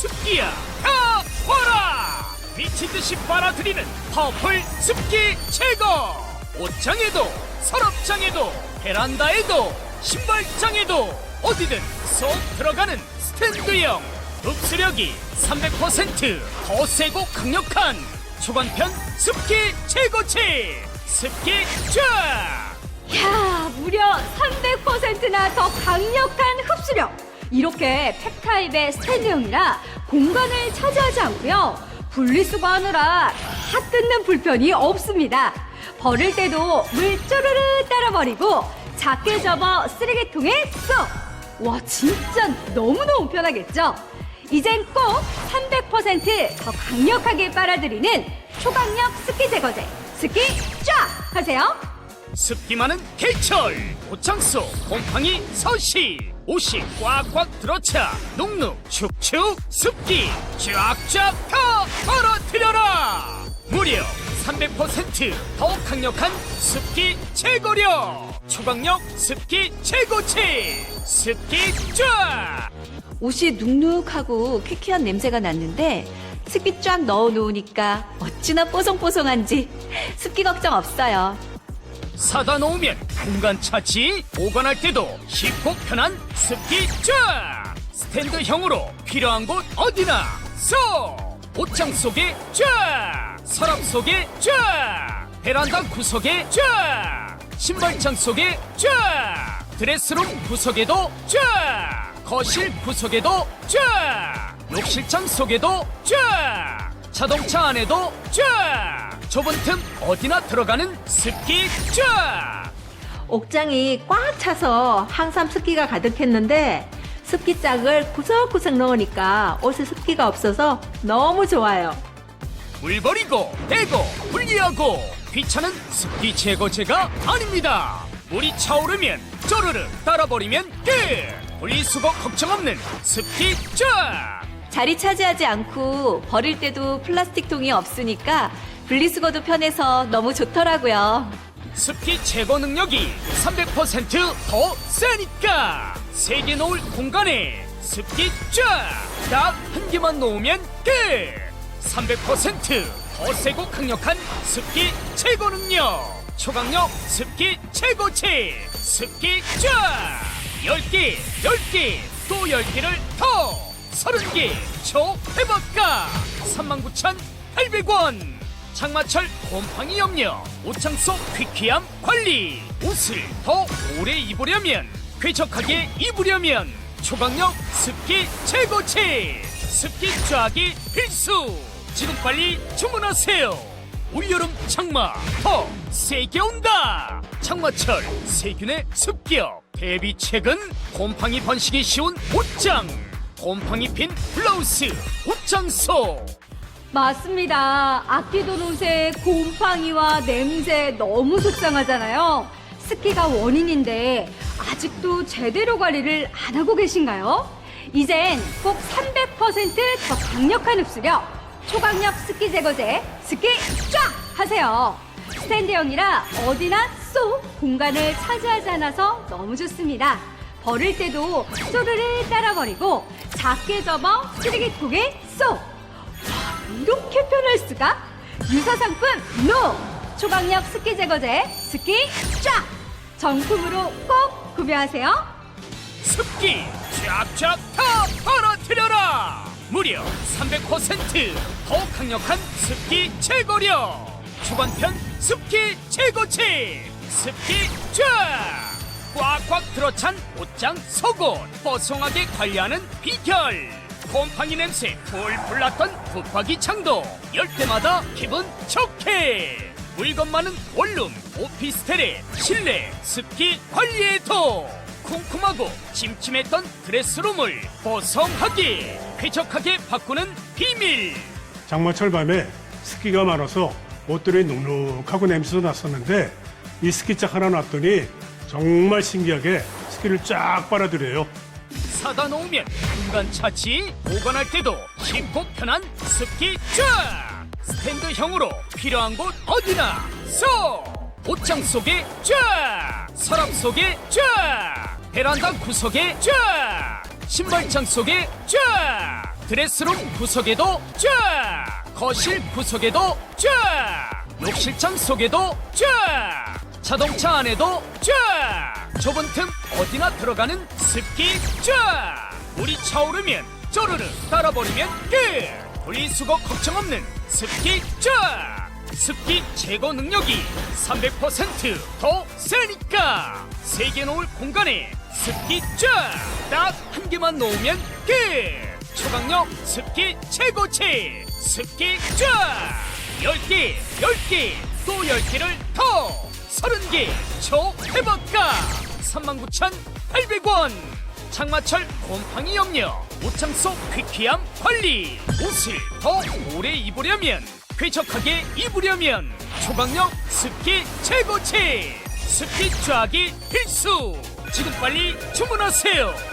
습기야 다 와라! 미친 듯이 빨아들이는 퍼플 습기 제거! 옷장에도 서랍장에도 베란다에도 신발장에도 어디든 쏙 들어가는 스탠드형 흡수력이 300%더 세고 강력한 초반편 습기 제거器습기 쫙! 야, 무려 300%나 더 강력한 흡수력. 이렇게 팩타입의 스탠드형이라 공간을 차지하지 않고요. 분리수거하느라 다 뜯는 불편이 없습니다. 버릴 때도 물 쪼르르 따라 버리고 작게 접어 쓰레기통에 쏙! 와, 진짜 너무너무 편하겠죠? 이젠 꼭 300%더 강력하게 빨아들이는 초강력 습기 제거제 습기 쫙 하세요. 습기 많은 개철 옷장 속 곰팡이 서시 옷이 꽉꽉 들어차 눅눅 축축 습기 쫙쫙 다 떨어뜨려라. 무려 300%더 강력한 습기 제거력 초강력 습기 제거器습기 쫙. 옷이 눅눅하고 퀴퀴한 냄새가 났는데 습기 쫙 넣어 놓으니까 어찌나 뽀송뽀송한지 습기 걱정 없어요. 사다 놓으면 공간 차지. 보관할 때도 쉽고 편한 습기 쫙! 스탠드형으로 필요한 곳 어디나! 쏙 옷장 속에 쫙! 서랍 속에 쫙! 베란다 구석에 쫙! 신발장 속에 쫙! 드레스룸 구석에도 쫙! 거실 구석에도 쫙! 욕실장 속에도 쫙! 자동차 안에도 쫙! 좁은 틈 어디나 들어가는 습기 쫙 옥장이 꽉 차서 항상 습기가 가득했는데 습기짝을 구석구석 넣으니까 옷에 습기가 없어서 너무 좋아요. 물 버리고 떼고 분리하고 귀찮은 습기 제거제가 아닙니다 물이 차오르면 쪼르르 따라버리면 끝 분리수거 걱정 없는 습기 쫙 자리 차지하지 않고 버릴 때도 플라스틱 통이 없으니까 분리수거도 편해서 너무 좋더라고요. 습기 제거 능력이 300%더 세니까. 세 개 놓을 공간에 습기 쫙딱 한 개만 놓으면 끝! 300%더 세고 강력한 습기 제거 능력! 초강력 습기 제거器습기 쫙! 10개 10개 또 10개를 더! 30개 초대박가 39,800원 장마철 곰팡이 염려 옷장 속 퀴퀴함 관리. 옷을 더 오래 입으려면 쾌적하게 입으려면 초강력 습기 제거器습기 쫙이 필수. 지금 빨리 주문하세요. 올여름 장마 더 세게 온다. 장마철 세균의 습격 대비책은 곰팡이 번식이 쉬운 옷장. 곰팡이 핀 블라우스 옷장 속 맞습니다. 아끼던 옷에 곰팡이와 냄새 너무 속상하잖아요. 습기가 원인인데 아직도 제대로 관리를 안 하고 계신가요? 이젠 꼭 300%더 강력한 흡수력, 초강력 습기 제거제, 습기 쫙 하세요. 스탠드형이라 어디나 쏙 공간을 차지하지 않아서 너무 좋습니다. 버릴 때도 쪼르르 따라 버리고 작게 접어 쓰레기통에 쏙! 이렇게 편할 수가? 유사 상품 NO! 초강력 습기 제거제 스키 쫙! 정품으로 꼭 구매하세요. 습기 쫙쫙 다 떨어뜨려라 무려 300%더 강력한 습기 제거력 초반편 습기 제거器습기 쫙 꽉꽉 들어찬 옷장 속옷 뽀송하게 관리하는 비결 곰팡이 냄새 풀풀 났던 붙박이 창도. 열 때마다 기분 좋게. 물건 많은 원룸 오피스텔의 실내 습기 관리에도. 쿰쿰하고 침침했던 드레스룸을 뽀송하게 쾌적하게 바꾸는 비밀. 장마철 밤에 습기가 많아서 옷들이 눅눅하고 냄새도 났었는데 이 습기짝 하나 놨더니 정말 신기하게 습기를 쫙 빨아들여요. 사다 놓으면 공간 차지 보관할 때도 쉽고 편한 습기 쫙! 스탠드형으로 필요한 곳 어디나 쏙! 옷장 속에 쫙! 서랍 속에 쫙! 베란다 구석에 쫙! 신발장 속에 쫙! 드레스룸 구석에도 쫙! 거실 구석에도 쫙! 욕실장 속에도 쫙! 자동차 안에도 쫙 좁은 틈 어디나 들어가는 습기 쫙! 물이 차오르면 쪼르르 따라버리면 끝 분리수거 걱정 없는 습기 쫙! 습기 제거 능력이 300%더 세니까! 세 개 놓을 공간에 습기 쫙 딱 한 개만 놓으면 끝 초강력 습기 최고치! 습기 쫙! 10개 10개 또 10개를 더! 30개 초해박가 39,800원. 장마철 곰팡이 염려 옷장 속 퀴퀴함 관리. 옷을 더 오래 입으려면 쾌적하게 입으려면 초강력 습기 최고치. 습기 쫙이 필수. 지금 빨리 주문하세요